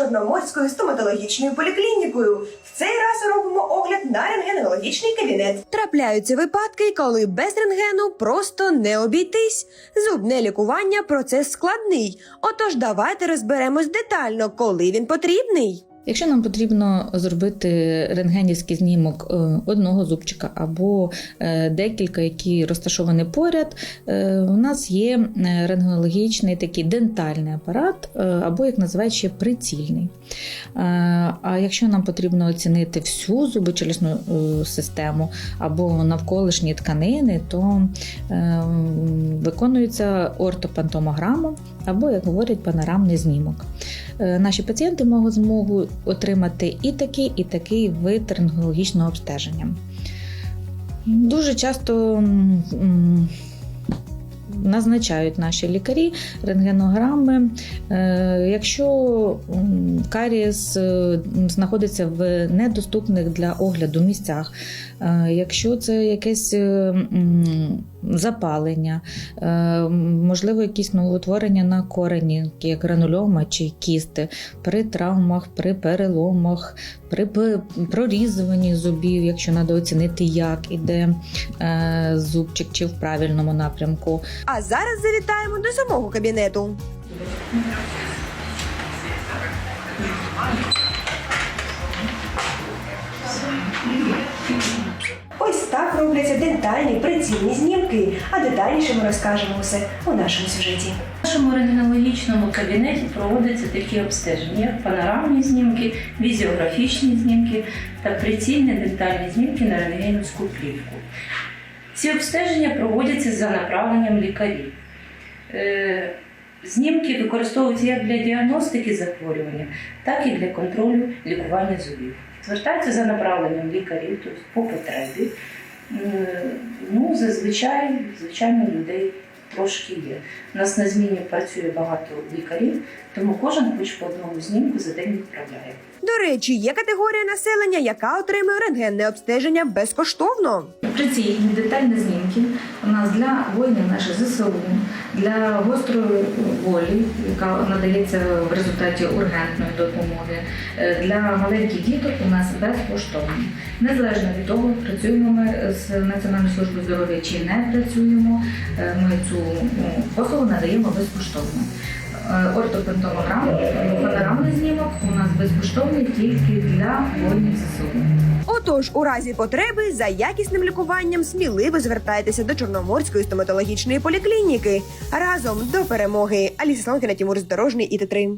Чорноморською стоматологічною поліклінікою. В цей раз робимо огляд на рентгенологічний кабінет. Трапляються випадки, коли без рентгену просто не обійтись. Зубне лікування процес складний. Отож, давайте розберемось детально, коли він потрібний. Якщо нам потрібно зробити рентгенівський знімок е, одного зубчика або е, декілька, які розташовані поряд, е, у нас є рентгенологічний такий дентальний апарат, або як називають ще прицільний. А якщо нам потрібно оцінити всю зубочелюсну е, систему або навколишні тканини, то виконується ортопантомограма або, як говорять, панорамний знімок. Е, Наші пацієнти можуть змогу отримати і такий, і такий вид рентгенологічного обстеження. Дуже часто назначають наші лікарі рентгенограми. Е, Якщо карієс е, знаходиться в недоступних для огляду місцях, е, якщо це якесь запалення, можливо, якісь новоутворення на корені, як гранульома чи кісти, при травмах, при переломах, при прорізуванні зубів, якщо треба оцінити, як іде зубчик чи в правильному напрямку. А зараз завітаємо до самого кабінету. Ось так робляться дентальні прицільні знімки, а детальніше ми розкажемо все у нашому сюжеті. В нашому рентгенологічному кабінеті проводяться такі обстеження, як панорамні знімки, візіографічні знімки та прицільні дентальні знімки на рентгенівську плівку. Ці обстеження проводяться за направленням лікарів. Е, Знімки використовуються як для діагностики захворювання, так і для контролю лікування зубів. Звертаються за направленням лікарів, тобто по потребі. Е, Ну, зазвичай, звичайно, людей трошки є. У нас на зміні працює багато лікарів, тому кожен хоч по одному знімку за день відправляє. До речі, є категорія населення, яка отримує рентгенне обстеження безкоштовно. Прицільні детальні знімки у нас для воїнів наших ЗСУ, для гострої болі, яка надається в результаті ургентної допомоги, для маленьких діток у нас безкоштовно. Незалежно від того, працюємо ми з Національною службою здоров'я чи не працюємо, е, ми цю ну, послугу надаємо безкоштовно. Е, Ортопентомограм, знімок у нас безкоштовний тільки для воїнів ЗСУ. Отож, у разі потреби за якісним лікуванням сміливо звертайтеся до Чорноморської стоматологічної поліклініки разом до перемоги. Аліса Слонкіна, Тимур Здорожний і Т3.